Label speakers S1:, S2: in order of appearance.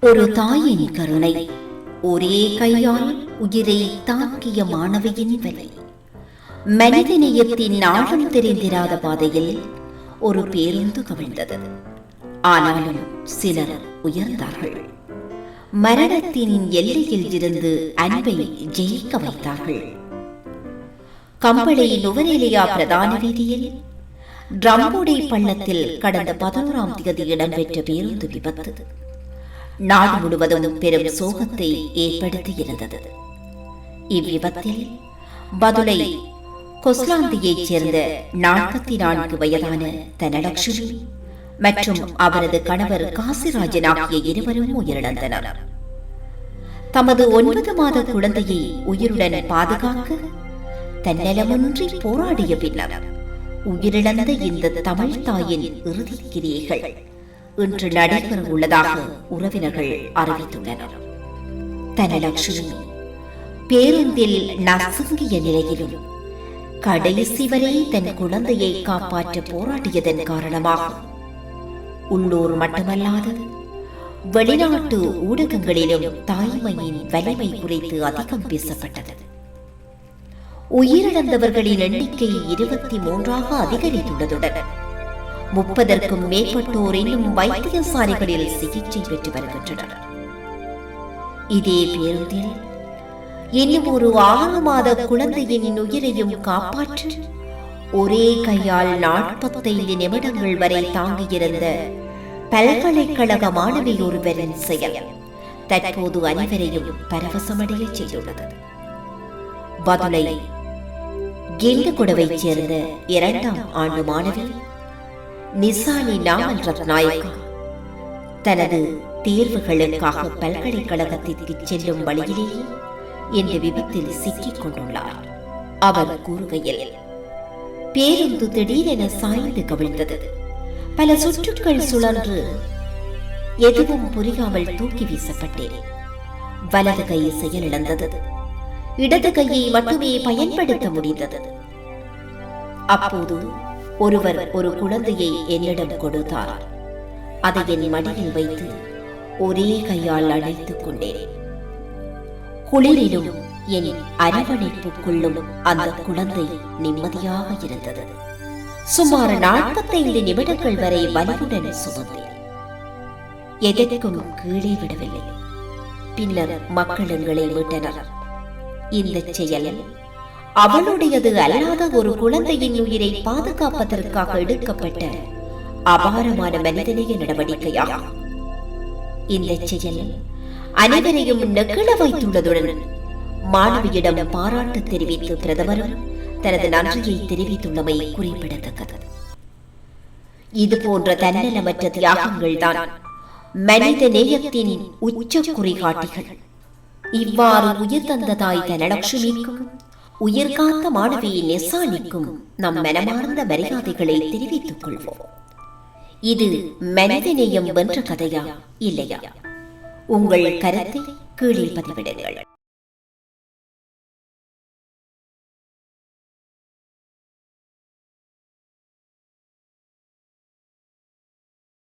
S1: ஒரு தாயின் கருணை. ஒரே கையால் உயிரை தாக்கிய மாணவியின் விலை. மனிதநேயத்தின் நாளும் தெரிந்திராத பாதையில் ஒரு பேருந்து கவிழ்ந்தது. ஆனாலும் சிலர் உயர்ந்தார்கள். மரணத்தின் எல்லையில் இருந்து அன்பை ஜெயிக்க வைத்தார்கள். கம்பளை நுவரேலியா பிரதான வீதியில் ட்ரம்போடை பள்ளத்தில் கடந்த பதினோராம் தேதி இடம்பெற்ற பேருந்து விபத்து நாடு முழுவதும் பெரும் சோகத்தை ஏற்படுத்தியிருந்தது. இவ்விபத்தில் பதுளை கொஸ்லாந்தியைச் சேர்ந்த நாற்பத்தி நான்கு வயதான தனலட்சுமி மற்றும் அவரது கணவர் காசிராஜன் ஆகிய இருவரும் உயிரிழந்தனர். தமது ஒன்பது மாத குழந்தையை உயிருடன் பாதுகாக்க தன்னலமின்றி போராடிய பின்னர் உயிரிழந்த இந்த தமிழ் தாயின் இறுதிக் கிரியைகள் இன்று நடைபெற உள்ளதாக உறவினர்கள் அறிவித்துள்ளனர். தனலட்சுமி பேருந்தில் நசுங்கிய நிலையிலும் கடைசி வரை தன் குழந்தையை காப்பாற்ற போராடியதன் காரணமாக உள்ளூர் மட்டுமல்லாது வெளிநாட்டு ஊடகங்களிலும் தாய்மையின் வலிமை குறித்து அதிகம் பேசப்பட்டது. உயிரிழந்தவர்களின் எண்ணிக்கை இருபத்தி மூன்றாக அதிகரித்துள்ளதுடன் முப்பதற்கும் மேற்பட்டோர் இன்னும் வைத்தியசாலைகளில் சிகிச்சை பெற்று வருகின்றனர். இதே பேருந்தில் இன்னும் ஒரு ஆறு மாத குழந்தையின் உயிரையும் காப்பாற்ற ஒரே கையால் நாற்பத்தைந்து நிமிடங்கள் வரை தாங்கியிருந்த பல்கலைக்கழக மாணவி ஒருவரின் செயல் தற்போது அனைவரையும் பரவசமடைய செய்துள்ளது. பதுளை கெண்டுகுடவைச் சேர்ந்த இரண்டாம் ஆண்டு மாணவி நிசானி நாமல் ரத்நாயக்கா தனது தேர்வுகளுக்காக பல்கலைக்கழகத்திற்கு செல்லும் வழியிலேயே இந்த விபத்தில் சிக்கிக் கொண்டுள்ளார். அவர் கூறுகையில் பேருந்து திடீரென சாய்ந்து கவிழ்ந்தது. பல சுற்றுக்கள் சுழன்று எதுவும் புரியாமல் தூக்கி வீசப்பட்டேன். வலது கை செயலிழந்தது. இடது கையை மட்டுமே பயன்படுத்த முடிந்தது. அப்போது ஒருவர் ஒரு குழந்தையை என்னிடம் கொடுத்தார். அதை என் மடியில் வைத்து ஒரே கையால் அணைத்துக் கொண்டேன். குளிரிலும் என் அரவணைப்புக்குள்ளும் அந்த குழந்தை நிம்மதியாக இருந்தது. சுமார் நாற்பத்தைந்து நிமிடங்கள் வரை வலியுடன் சுமந்தேன். எதற்கும் கீழே விடவில்லை. பின்னர் மக்கள் எங்களை மீட்டனர். இந்த செயல் அவளுடையது அல்லாத ஒரு குழந்தையின் உயிரை பாதுகாப்பதற்காக எடுக்கப்பட்ட அபாரமான மனிதநேய நடவடிக்கையாகும். இந்த செயல் அனைவரையும் நெகிழ வைத்துள்ளதுடன் மாணவியிடம் பாராட்டு தெரிவித்து பிரதமரும் தனது நன்றியை தெரிவித்துள்ளமை குறிப்பிடத்தக்கது. இது போன்ற தன்னலமற்ற தியாகங்கள் தான் மனித நேயத்தின் உச்ச குறிகாட்டிகள். இவ்வாறு உயிர் தந்த தாய் தனலட்சுமிக்கும் உயிர் காத்த மாணவி நெசானிக்கும் நம் மனமார்ந்த மரியாதைகளை தெரிவித்துக் கொள்வோம். இது மனிதநேயம் வென்ற கதையா இல்லையா? உங்கள் கருத்தை கீழே பதிவிடுங்கள்.